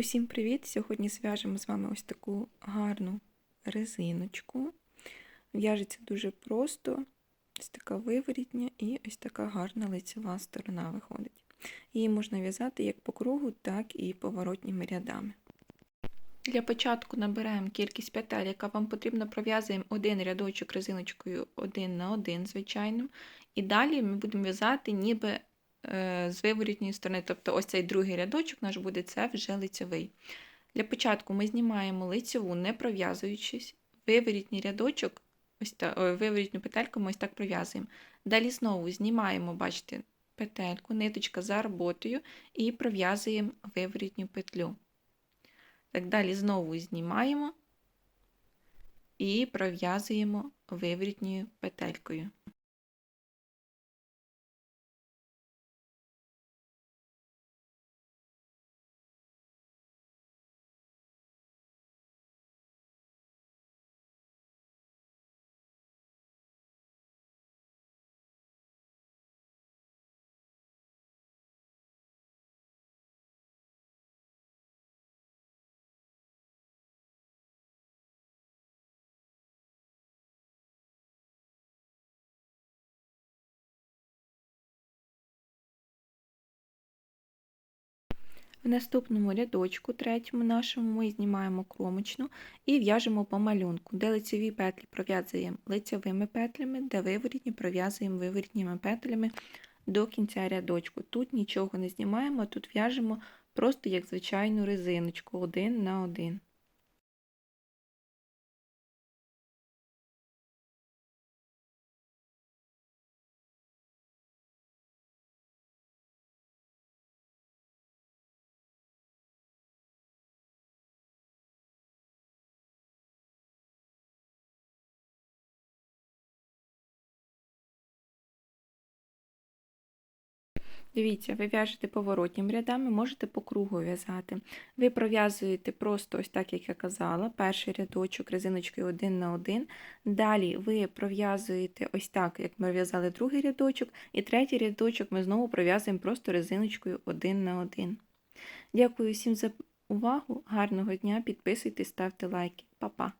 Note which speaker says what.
Speaker 1: Усім привіт! Сьогодні зв'яжемо з вами ось таку гарну резиночку. В'яжеться дуже просто, ось така виворітня і ось така гарна лицева сторона виходить. Її можна в'язати як по кругу, так і поворотніми рядами. Для початку набираємо кількість петель, яка вам потрібна, пров'язуємо один рядочок резиночкою один на один, звичайно. І далі ми будемо в'язати ніби з виворітньої сторони, тобто ось цей другий рядочок наш буде це вже лицьовий. Для початку ми знімаємо лицьову, не пров'язуючись, виворітній рядочок, ось та, виворітню петельку ми ось так пров'язуємо. Далі знову знімаємо, бачите, петельку, ниточка за роботою і пров'язуємо виворітню петлю. Так, далі знову знімаємо і пров'язуємо виворітньою петелькою. В наступному рядочку, третьому нашому, ми знімаємо кромочну і в'яжемо по малюнку, де лицеві петлі пров'язуємо лицевими петлями, де виворітні пров'язуємо виворітніми петлями до кінця рядочку. Тут нічого не знімаємо, тут в'яжемо просто як звичайну резиночку один на один. Дивіться, ви в'яжете поворотнім рядами, можете по кругу в'язати. Ви пров'язуєте просто ось так, як я казала, перший рядочок резиночкою один на один. Далі ви пров'язуєте ось так, як ми в'язали другий рядочок, і третій рядочок ми знову пров'язуємо просто резиночкою один на один. Дякую всім за увагу, гарного дня, підписуйтесь, ставте лайки. Па-па!